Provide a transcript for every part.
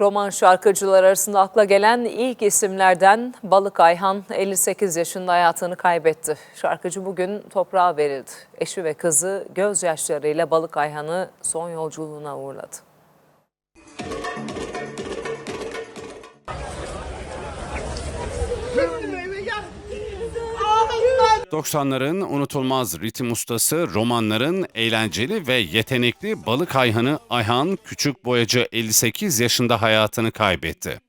Roman şarkıcılar arasında akla gelen ilk isimlerden Balık Ayhan 58 yaşında hayatını kaybetti. Şarkıcı bugün toprağa verildi. Eşi ve kızı gözyaşlarıyla Balık Ayhan'ı son yolculuğuna uğurladı. 90'ların unutulmaz ritim ustası, romanların eğlenceli ve yetenekli balık ayhanı Ayhan Küçük Boyacı 58 yaşında hayatını kaybetti.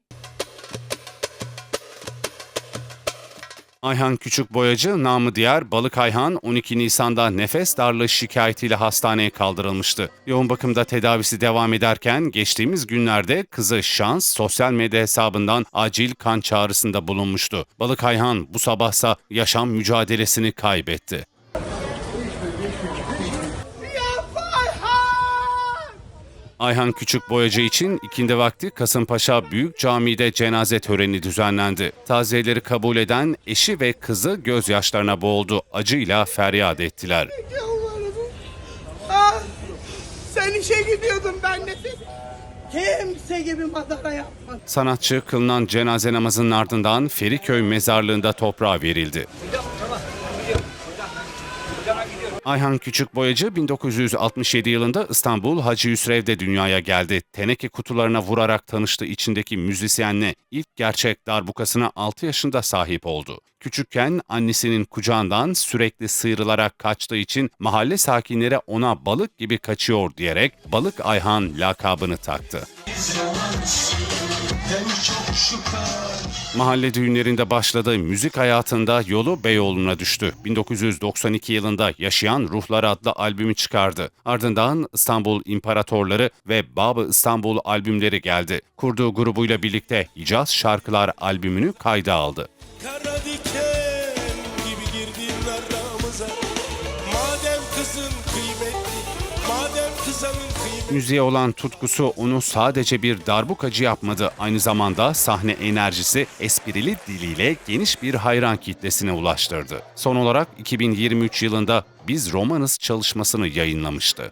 Ayhan Küçük Boyacı, namı diğer Balık Ayhan 12 Nisan'da nefes darlığı şikayetiyle hastaneye kaldırılmıştı. Yoğun bakımda tedavisi devam ederken geçtiğimiz günlerde kızı Şans sosyal medya hesabından acil kan çağrısında bulunmuştu. Balık Ayhan bu sabahsa yaşam mücadelesini kaybetti. Ayhan Küçük Boyacı için ikindi vakti Kasımpaşa Büyük Camii'de cenaze töreni düzenlendi. Taziyeleri kabul eden eşi ve kızı gözyaşlarına boğuldu. Acıyla feryat ettiler. Ah, sen işe gidiyordun ben seni. Kimse gibi madara yapmadım. Sanatçı kılınan cenaze namazının ardından Feriköy mezarlığında toprağa verildi. Ayhan Küçük Boyacı 1967 yılında İstanbul Hacı Yusrev'de dünyaya geldi. Teneke kutularına vurarak tanıştı içindeki müzisyenle ilk gerçek darbukasına 6 yaşında sahip oldu. Küçükken annesinin kucağından sürekli sıyrılarak kaçtığı için mahalle sakinleri ona balık gibi kaçıyor diyerek Balık Ayhan lakabını taktı. Mahalle düğünlerinde başladığı müzik hayatında yolu Beyoğlu'na düştü. 1992 yılında Yaşayan Ruhlar adlı albümü çıkardı. Ardından İstanbul İmparatorları ve Baba İstanbul albümleri geldi. Kurduğu grubuyla birlikte Hicaz Şarkılar albümünü kayda aldı. Müziğe olan tutkusu onu sadece bir darbukacı yapmadı. Aynı zamanda sahne enerjisi esprili diliyle geniş bir hayran kitlesine ulaştırdı. Son olarak 2023 yılında Biz Romanız çalışmasını yayınlamıştı.